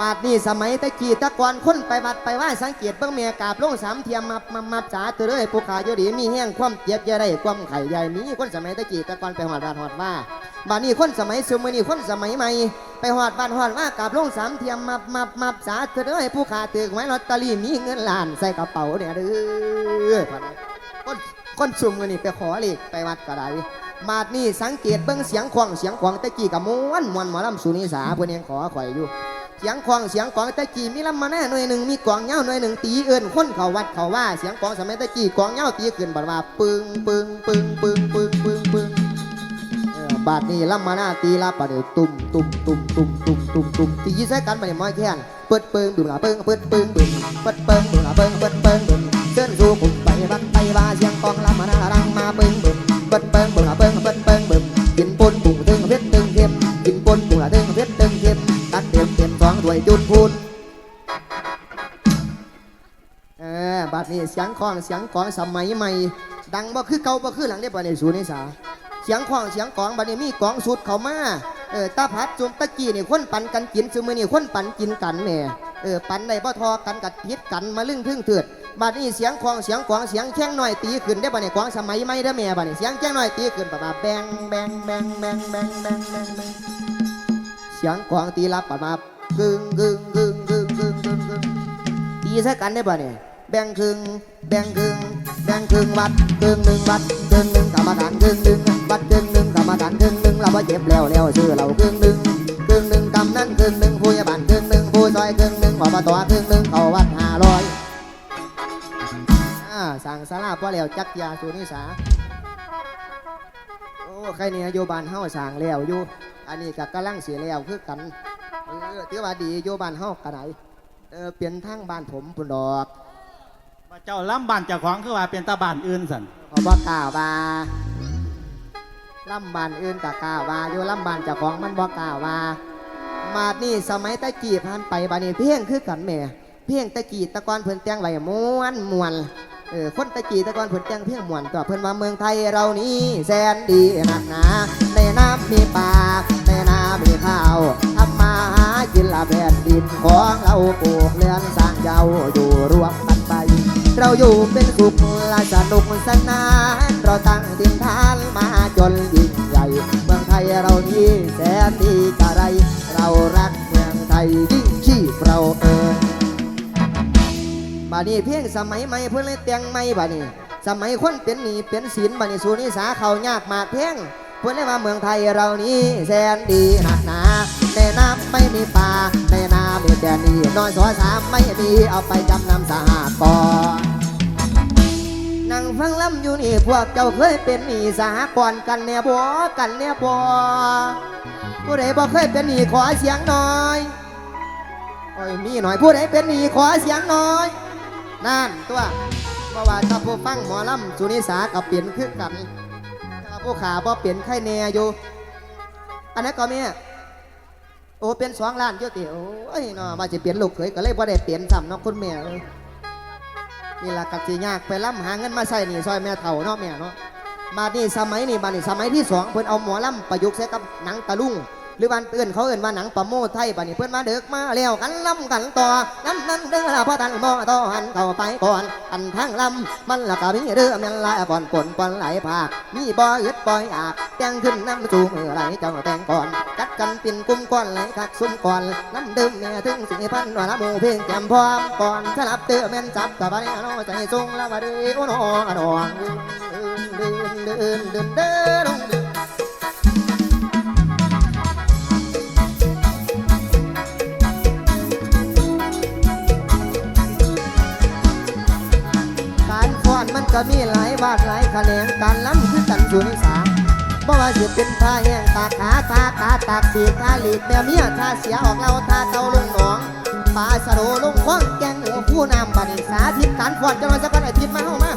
มาดนี่สมัยตะกี้ตะกอนคนไปบัดไปว่าสังเกตเบิ่งเมียกาบลงสามเทียมมามามาจ๋าเตือเลยผู้ขาอยู่ดีมีแห้งความเจ็บอยาได้ความไข่ใหญ่มีคนสมัยตะกี้ตะกอนไปหอดบาดหอดว่าบาดนี้คนสมัยซุมอนี่คนสมัยใหม่ไปหอดบาดหอดว่ากาบลงสามเทียมมามามาจ๋าเตือเลยผู้ขาถือไว้ลอตเตอรี่มีเงินล้านใส่กระเป๋าเนี่ยเด้อพะนคนคนซุมอนี่ไปขอเลขไปวัดก็ได้ มาดนี่สังเกตเบิ่งเสียงควงเสียงควงตะกี้กับม้วนมวนหมอลำสุนิสาเพื่อนยังขอข่อยอยู่ เสียงควงเสียงกวงตะกี้มีลำมาแน่หน่วยหนึ่งมีกวางเงาหน่วยหนึ่งตีเอินคนเขาวัดเขาว่าเสียงกวงสมัยตะกี้กวางเงาตีขึ้นบัดว่าปึงปึงปึงปึงปึงปึงปึงบาดนี้ลำมาหน้าตีลาปะเดี๋ยวตุ่มตุ่มตุ่มตุ่มตุ่มตุ่มตุ่มตีใส่กันมาเนี่ยม้อยแค้นเปิดเปิงบึ้มละเปิงเปิดเปิงบึ้มเปิดเปิงบึ้มละเปิงเปิดเปิงบึ้มเส้นสู่ วยจุดพูดเออบัดนี้เสียงของเสียงของสมัยใหม่ ดังบ่คือเก่าบ่คือหลังได้ปะในสูนี่สาเสียงของเสียงกองบัดนี้มีกองสุดเขามาเออตาพัดจุมตะกี้นี่คนปั่นกันกินซื้อมือนี่คนปั่นกินกันแม่เออปั่นในบ่ทอกันกัดพิษกันมาลึ่งทึ่งเถิดบัดนี้เสียงของเสียงกองเสียงแข้งหน่อยตีขึ้นได้ปะในี้กองสมัยใหม่ได้แม่บัดนี้เสียงแข้งหน่อยตีขึ้นประมาณแบงแบงแบงแบงแบงแบงแบงเสียงกองตีรับประมาณ กึ่งกึ่งกึ่งกึ่งกึ่งกึ่งกึ่งตีใส่กันได้ป่ะเนี่ยแบ่งครึ่งแบ่งครึ่งแบ่งครึ่งวัดครึ่งหนึ่งวัดครึ่งหนึ่งกรรมฐานครึ่งหนึ่งวัดครึ่งหนึ่งกรรมฐานครึ่งหนึ่งเราว่าเจ็บแล้วแล้วชื่อเราครึ่งหนึ่งครึ่งหนึ่งกำนั้นครึ่งหนึ่งผู้ใหญ่บ้านครึ่งหนึ่งผู้ซอยครึ่งหนึ่งอบตครึ่งหนึ่งเขาวัดห้าร้อยอ่าสั่งสาราพ่อแล้วจักยาสุนิสาโอ้ใครเนี่ยโยบานเฮาสั่งแล้วอยู่ อันนี้ก็กำลังเสียแล้วคือกันเออถือว่าดีโยบานเฮากระไดเออเปลี่ยนทางบ้านผมพุ่นดอกว่าเจ้าล้ำบ้านเจ้าของคือว่าเป็นตาบ้านอื่นสันเพราะว่ากล่าวว่าล่ำบ้านอื่นกับกล่าวว่าอยู่ล่ำบ้านเจ้าของมันบ่กล่าวว่า มาดนี่สมัยตะกี้ผ่านไปบานี้เพียงคือกันแหม่เพียงตะกี้ตะกอนเพิ่นแต่งไว้ม้วนมวนเออคนตะกี้ตะกอนเพิ่นแต่งเพียงมวนตัวเพิ่นว่าเมืองไทยเรานี้แสนดีนักหนาในน้ำ มีปลาในน้ำมีข้าวทำมาหากินละแผ่นดินของเราปลูกเรือนสร้างเยาอยู่รวมกันไป เราอยู่เป็นสุขและสนุกสนาน เราตั้งถิ่นฐานมาจนยิ่งใหญ่ เมืองไทยเรานี้แสนดีกะไร เรารักเมืองไทยยิ่งชีพเราเอิญบาดนี้เพียงสมัยใหม่เพื่อนเลยเตียงใหม่บาดนี้สมัยคนเป็นหนีเป็นศีลบาดนี้สูนิสาเขายากมากเพียง พื่อนเลยว่าเมืองไทยเรานี้แสนดีหนักหนาในน้ำไม่มีป่าในน้ำมีแต่นี่น้อยสอสามไม่มีเอาไปจำนำสหกรณ์นั่งฟังลำอยู่นี่พวกเจ้าเคยเป็นหนี้สหกรณ์กันเนี่ยบ่กันเนี่ยบ่ผู้ใดบ่เคยเป็นหนี้ขอเสียงหน่อยโอ้ยมีหน่อยผู้ใดเป็นหนี้ขอเสียงหน่อยนั่นตัวเพราะว่าถ้าผู้ฟังหมอลำสุนิสากับเปลี่ยนคือกัน ผู้ขาบ่เปลี่ยนไข่แน่อยู่ อันนั้นก็แม่โอ้เป็นสองล้านเจ้าติโอ้ยเนาะมาจะเปลี่ยนลูกเขยก็เลยบ่ได้เปลี่ยนซ้ำเนาะคุณแม่เลยนี่ละกับสียากไปล่ำหาเงินมาใส่นี่ซอยแม่เฒ่าเนาะแม่เนาะมานี่สมัยนี่มานี่สมัยที่สองเพิ่นเอาหมอล่ำประยุกต์ใส่กับหนังตะลุง หรือบ้านเอื่นเขาเอื่นว่าหนังปะโมไทยบัดนี้เพิ่อนมาเด็กมาแล้วกันลำกันต่อน้ำนั้นเด้อละพ่อตันบ่ต่อหันเข้าไปก่อนอันทั้งลำมันละก็มีเรือแม่นละก่อนปนปนไหลภาคมีบ่อึดบ่อยอากแต่งขึ้นน้ำจูมือไหลเจ้าแต่งก่อนกัดกันเป็นกลุ่มก้อนไหลคักซุ่มก่อนน้ำดื่มแม่ถึงสี่พันว่าละหมู่เพียงแก้มพร้อมก่อนสลับเตือแม่นจับกับบัดนี้น้อใจทรงละบัดนี้โอ้นอองเดินเดินเดินเดินลงเดิน ก็มีหลายวาดหลายแขนงการล้ำคือกันอยู่ในสาบ่ว่าจะเป็นท่าแห้งตาขาตาขาตากสีตาหลีกแมวเมียทาเสียออกเราทาเตาลุงหนองปลาสะโดลุงคว้างแกงหัวผู้นำบันสาธิตการฟอนจะมาสักวันอทิตย์มาเข้ามา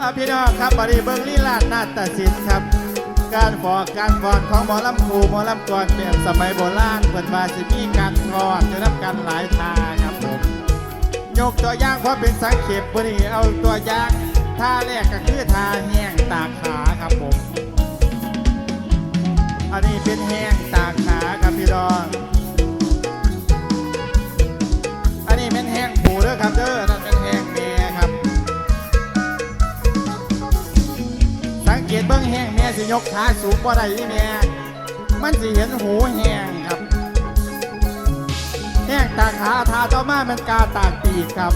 อะพี่น้องครับบริเบิงลีลาดนาฏศิลป์ครับ การฟอกการฟอนของหมอลำคูหมอลำกรแบบสมัยโบราณเปิดมาสิมีการทอดจะรับการหลายทาครับผมยกตัวอย่างเพราะเป็นสังเขปวันนี้เอาตัวอย่างท่าแรกก็คือท่าแห้งตากขาครับผม อันนี้เป็นแห้งตากขาครับพี่ดองอันนี้เป็นแห้งผูเด้อครับเด้อนั่นเป็นแห้งแม่ครับ สังเกตเบื้องแห้ง สิยกขาสูงบ่ได้อีแม่มันสิเห็นหูแห้งครับแห้งตาขาทาต่อมามันกาตากปีกครับ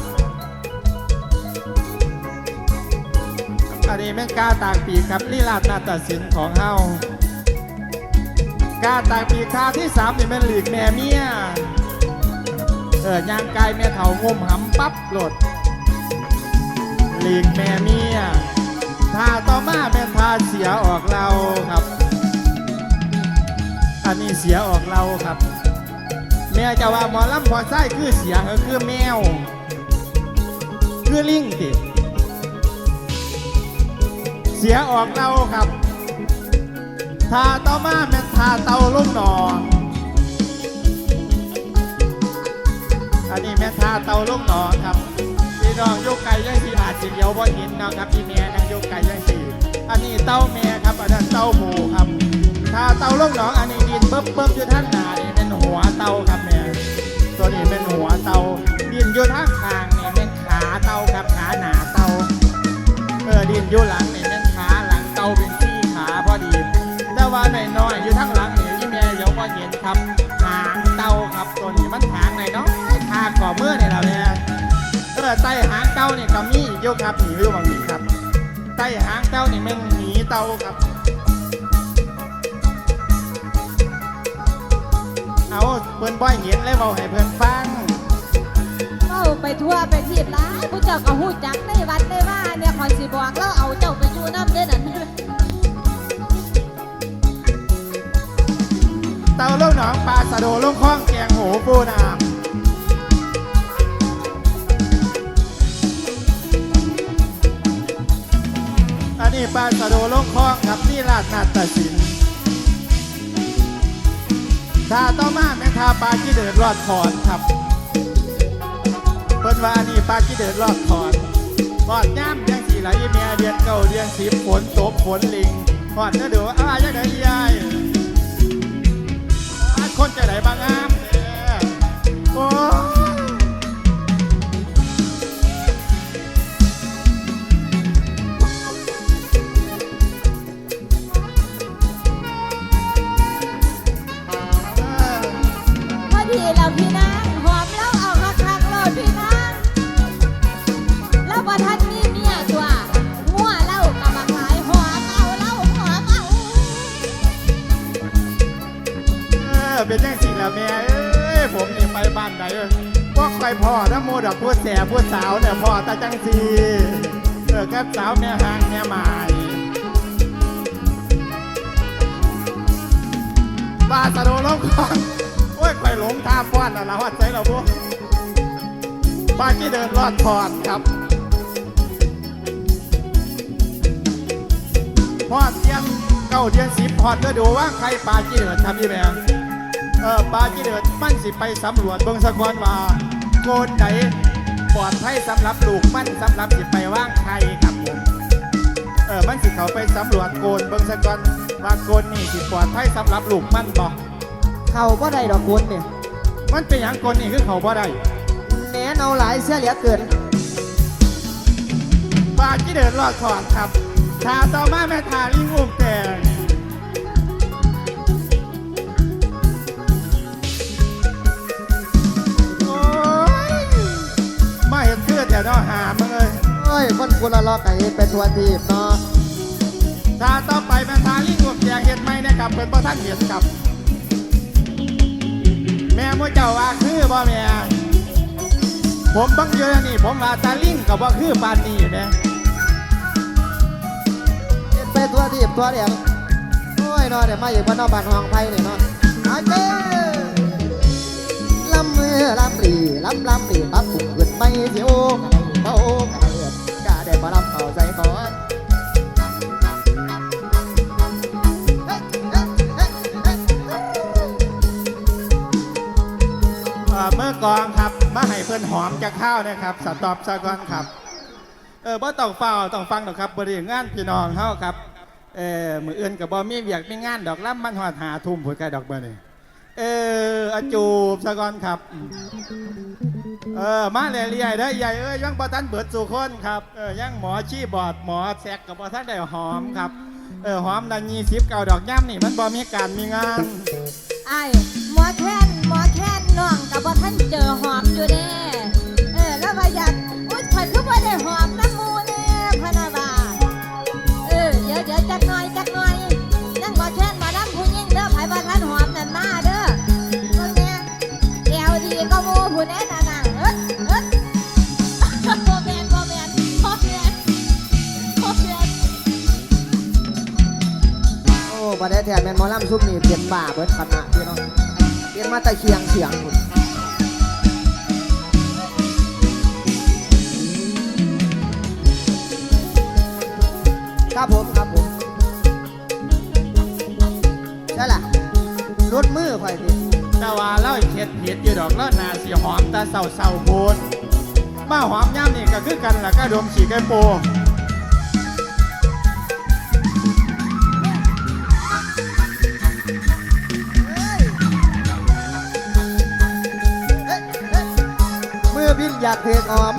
อันนี้แม่นกาตากปีกครับลีลาดนาฏศิลป์ของเฮากาตากปีกคาที่สามนี่แม่นหลีกแม่เมียเออย่างกายแม่เถางุ่มหำปั๊บหลดหลีกแม่เมีย ทาต่อมาแม่นทาเสียออกเราครับ อันนี้เสียออกเราครับ แม่จะว่าหมอลำพอไส้คือเสียคือแมว คือลิงติเสียออกเราครับทาต่อมาแม่นทาเตาลุ่มหนออันนี้แม่ทาเตาลุ่มหนอครับ น้องโยกไก่ย่างที่อาจสิเดียวบ่เห็นนะครับพี่แม่นะโยกไก่ย่างสีอันนี้เต้าแม่ครับอันนั้นเต้าหมูครับถ้าเตาลุ่มหนองอันนี้ดินเบิ่มเบิ่มอยู่ท่านหนาเนี่เป็นหัวเตาครับแม่ตัวนี้เป็นหัวเตาดินอยู่ท่างคางเนี่ยเป็นขาเตาครับขาหนาเตาเออดินอยู่หลังเนี่ยเป็นขาหลังเตาเป็น ออไต้หางเตานี่ก็มีอีกอยู่ครับหนีหรือว่ามีครับไต้หางเตานี่แม่งหนีเตาครับ เอาเพิ่นบ่อยเห็นเลยเบาให้เพิ่นฟังเข้าไปทั่วไปทีบร้ายผู้เจ้าก็หู้จักในวัดในว่าเนี่ยคอยสิบอกแล้วเอาเจ้าไปอยู่น้ำเด้อนั่นเตาลูกหนองปลาสะโดลูกข้องแกงโหปูนา นนี้ปลาสะโดลูกข้องครับนี่ลาดนาฏศิลป์ทาต่อมาแม่ทาปลาที่เดินรอดคอนครับเพิ่นว่าอันนี้ปลาที่เดินรอดคอนรอดย่ำยังสีไหลเมียเดือนเก่าเดือนสิบฝนตกฝนลิงรอดเนื้อเดืออ้ายยังไงยายอาคนจะไหนบางงามเด้อโอ้เอ พอดีแล้วพี่นางหอมแล้วเอาคักๆโลดพี่นางแล้วว่าท่านนี่เมียตัวมั่วเล่ากับมาขายหอมเอาเล่าหอมเอาเออเป็นจังสิแล้วแม่เอ้ยผมนี่ไปบ้านใดเอ้ยพวกไปพ่อน้ำโมดอกพูดแสบพูดสาวเนี่ยพ่อตาจังสีเออกับสาวแม่หางแม่หมายบาสะโดลงก่อน อ้ยไปหลงทางป้อนน่ะละวัดใจเราพวกป้าที่เดินรอดพอดครับพอดเตียงเก้าเดือนสิบพอดก็ดูว่าใครปลาจีเดือดครับพี่แม่เออปลาจีเดือดมันสิไปสำรวจเบิ่งสะกอนว่าโกนไหนปลอดภัยสำหรับลูกมันสำหรับสิไปว่างใครครับผมเออมันสิเขาไปสำรวจโกนเบิ่งสะกอนว่าโกนนี่สิปลอดภัยสำหรับลูกมันบ่ เข้าบ่ได้ดอกคุณเนี่ยมันเป็นอย่างโกนนี่คือเขาบ่ได้แหนเอาหลายเสียเหลือเกินปลาจีเดือดรอดก่อนครับทาต่อมาแม่ทาลิงอุ้มแตงโอ้ยมาเห็นเพื่อนแต่นอหามึงเลยเอ้ยคนกุละลอกไก่เป็นทัวทีบเนาะถ้าต่อไปแม่ทาลิงกบแจงเห็นไหมเนะครับเป็นพ่อท่านเห็นครับ แม่มูเจ้าว่าคือบ่แม่ ผมบังเยอะนี่ ผมว่าตาลิงกับว่าคือปานนี่แม่เป็นทัวทีบตัวเดียวโอ้ยนอนเดี๋ยวมาอยู่บ้านนอกบ้านห้องไผ่เนี่ยเนาะอาเจ้ลำเมื่อลำรีลำลำรีปั๊บปุ่มเกิดไม่เสียว กองครับมาให้เพื่อนหอมจากข้าวนะครับสตอบซะก่อนครับ เออบ่ต้องเฝ้าต้องฟังหรอกครับบริงานพี่น้องเฮาครับเออมืออื่นกับบอมีเวียกมีงานดอกล่ำมันหอดหาทุ่มผุดไก่ดอกเบอร์นี่เอออาจูบสะก่อนครับ เออมาเรื่อยๆได้ใหญ่เอ้ยยังบอทันเบิดสู่คนครับเออยังหมอชี้บอดหมอแซกกับบอทันได้หอมครับเออหอมดันยี่สิบเก่าดอกย่ำนี่มันบอมีการมีงานไอ้หมอแค้ บว่าท่านเจอหอมอยู่เด้เออแล้วว่าอยากอุ้ยข่อยคือว่าได้หอมน้ำมูเน่พะนาบาเออเดี๋ยวเดี๋ยวจักหน่อยจักหน่อยนั่งหมอแค้นหมาดำผู้ยิ่งเด้อไผว่าท่านหอมนั่นมาเด้อเบิ่งเนี่ยแก้วดีก็มูผู้แน่น่น่ะเอิ้นเอิ้นโมแมนโมแมนโมแมนโมแมนโอ้ประเดี๋ยวแทนแมนหมอลำซุปนี่เปลี่ยนบ่าเบิดคณะพี่น้องเปลี่ยนมาแต่เคียงเสียงพุ่น ครับผมครับผมใช่ล่ะรถมือค่อยพี่แต่ว่าเล่าเข็ดเห็ดอยู่ดอกแล้วนาสีหอมตาเศร้าเศร้าๆโพนมาหอมย่ำนี่ก็คือกันล่ะก็ดมฉีกไก่โปเมื่อบินอยากเพลงออม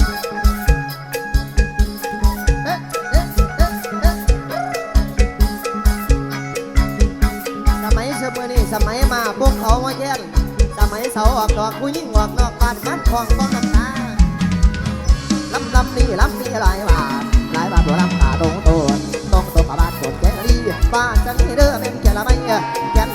พวกเขามาแย่งสมัยเสาออกดอกผู้ยิ่งออกนอกบ้านมันคลองกองน้ำตาลำลำนี่ลำนี่หลายบาทหลายบาทตัวลำตาตรงโตนตรงตัวบ้านกดแกงรีบ้านจะนี่เด้อเป็นแกละไม่แกน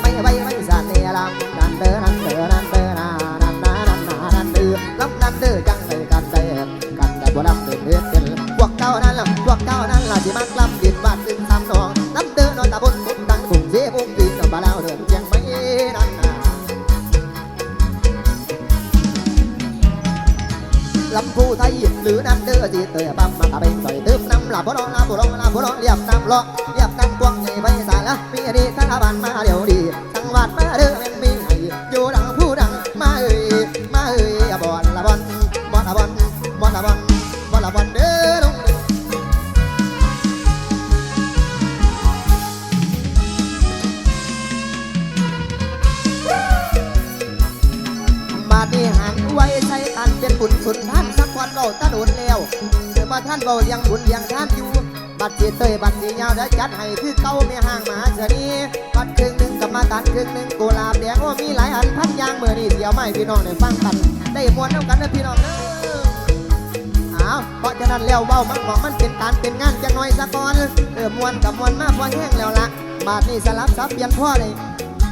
หรือน้ำเดือจีเตยปั๊มมาตะเป็นใส่ตื้มน้ำหลับบ่ร้องลาบ่ร้องลาบ่ร้องเรียบน้ำล้อเรียบน้ำกวงใหญ่ไปสารละมีดีข้าบันมาเดี๋ยวดี วมาเลี้ยงบุญเลี้ยงทานอยู่ บัตรสีเตยบัตรสียาวเดี๋ยวจัดให้คือเก้าไม่ห่างมหาเสนีบัตรครึ่งหนึ่งกรรมาตัดครึ่งหนึ่งกุหลาบแดงโอ้มีหลายอันพันยางเมื่อนี่เสียวไม่พี่น้องได้ฟังกัน ได้มวนน้ำกันนะพี่น้องเด้ออ้าวเพราะฉะนั้นแล้วเว้ามันบอกมันเป็นการเป็นงานจังน่อยสะก่อนเออมวนกับมวนมาพอแห้งแล้วละบาทนี่สลับซับเปลี่ยนพ่อเลย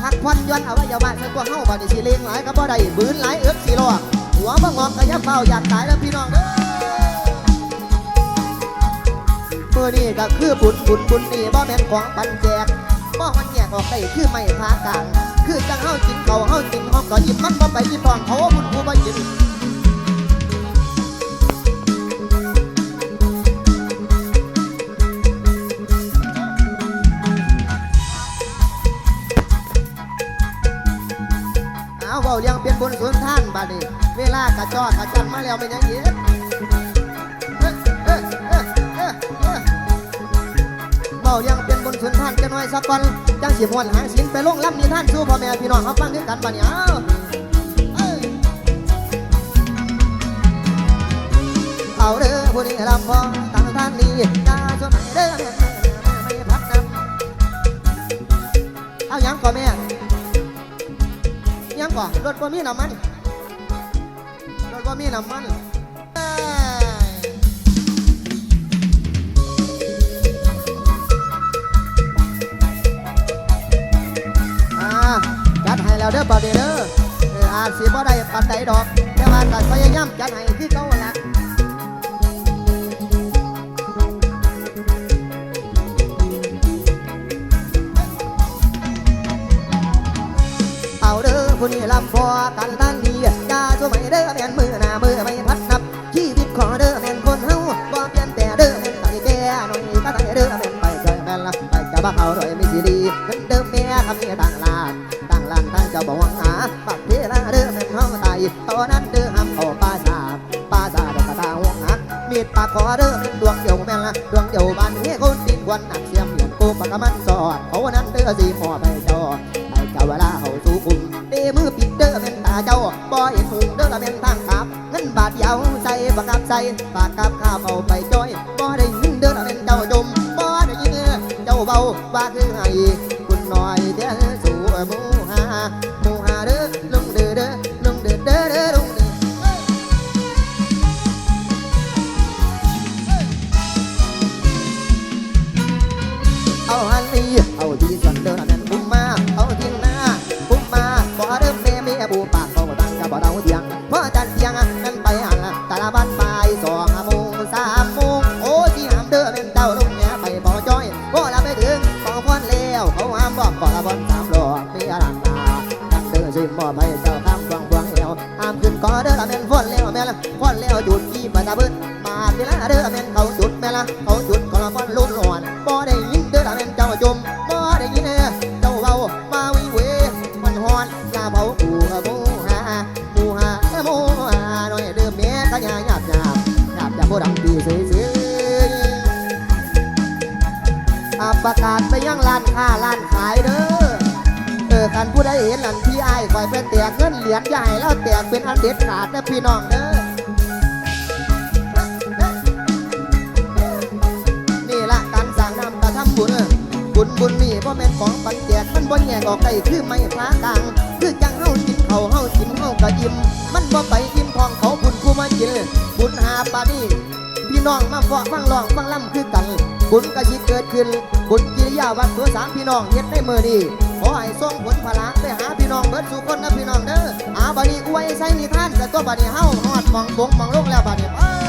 พักผ่อนย้อนเอาไว้ยาบ้านสักว่าเฮาบาดนี่สิเลงหลายก็บ่ได้บืนหลายเอิบสิรอหัวบ่งอกก็อย่าเฝ้าอยากตายแล้วพี่น้องเด้อ มื่อนี้ก็คือบุญบุญบุญนี่บ่แม่นของปันแจกบ่มันแยกออกได้คือไม่พากลางคือจังเฮากินเขาเฮากินหองก็หยิบมันบ่ไปหยิบฟองเขาว่าบุญผู้บ่หยิบเอาเว้าเลี้ยงเป็นบุญสุนท่านบัดนี้เวลากระจอกระจันมาแล้วเป็นยังอีก เบายังเป็นบนสุนทานจะน้อยสักวันจังสิมวนหางสินไปลงลำนิท่านสู่พ่อแม่พี่น้องเขาฟังด้วยกันบัดนี้เอาเอ้ยเอาเด้อผู้นี้ลำพองตังท่านนี้ตาสมัยเด้อไม่พักนำเอายังก่อนแม่ยังก่อนรถบ่มีน้ำมันรถบ่มีน้ำมัน แล้วเด้อบ่เด้อเด้อเอออาจสิบ่ได้ปานใดดอกแต่ว่าก็พยายามจัดให้คือเก่าละเอาเด้อผู้นี้ลำพอกันตั้งดีอย่าช่วยไม่เด้อแม่นมือหน้ามือไม่พัดนับชีวิตขอเด้อแม่นคนเฮาบ่เปลี่ยนแต่เด้อแม่นตายแก่หน่อยก็ตายเด้อแม่นไปเจอแม่นละไปจะบ้าเขาดอยไม่สิดีเหมือนเดิมแม่คำนี้ต่าง ตายตอนนั้นเด้อห้ามเข้าป่าสาบป่าสาบกระตาหงหักมีดปากคอเด้อแม่นดวงเดียวแม่นละดวงเดียวบ้านเฮคนดินควันอักเสียมเหมือนกุมปากกมันสอดเขานั้นเด้อสีหมอไปจอให้เจ้าเวลาเขาสู่คุมเดมือปิดเด้อเป็นตาเจ้าบ่เห็นหุงเด้อเป็นทางขับเงินบาทยาวใส่ปากกับใส่ปากกับข้าวเอาไปจ้อยบ่ได้ยินเด้อเป็นเจ้าจมบ่ได้ยินเจ้าเบาว่าคือไห้คุณน้อยเด้อสู่มูห ฟ้อนแล้วจุดที่บ่ตาเบิ้นมาเวลาเด้อแม่นเขาจุดแม่ละเขาจุดก็ละฟ้อนลุ้นหวนบ่ได้ยินเด้อแม่นเจ้าจมบ่ได้ยินเด้อเจ้าเว้ามาวิเวมันฮอนลาเผากูหมูหาหมูหาหมูหาหน่อยเด้อแม่ขยาหยาบหยาบหยาบจะบ่ดังดีซื่ออาประกาศไปยังร้านค้าร้านขายเด้อเออกันผู้ใดเห็นนั่นพี่ไอ้ายคอยไปแตกเงินเหรียญใหญ่แล้วแตกเป็นอันเด็ดขาดนะพี่น้องเด้อ กออกได้คือไม่พลากลาง คือจังเฮากินเขาเฮากินเฮากะยิ้มมันบ่ไปยิ้มของเขาบุญผู้มากินบุญหาปานี่พี่น้องมาฟอกฟังร้องฟังล่ำคือกัน บุญกะยิเกิดขึ้น บุญกิริยาวัดตัวสามพี่น้องเฮ็ดในมือนี้ขอให้ส่งผลพละไปหาพี่น้องเบิดสู่คนนะพี่น้องเด้ออาบัดนี้อวยใส่นิทานแต่ตัวบัดนี้เฮาฮอดมองบงมองโลกแล้วบัดนี้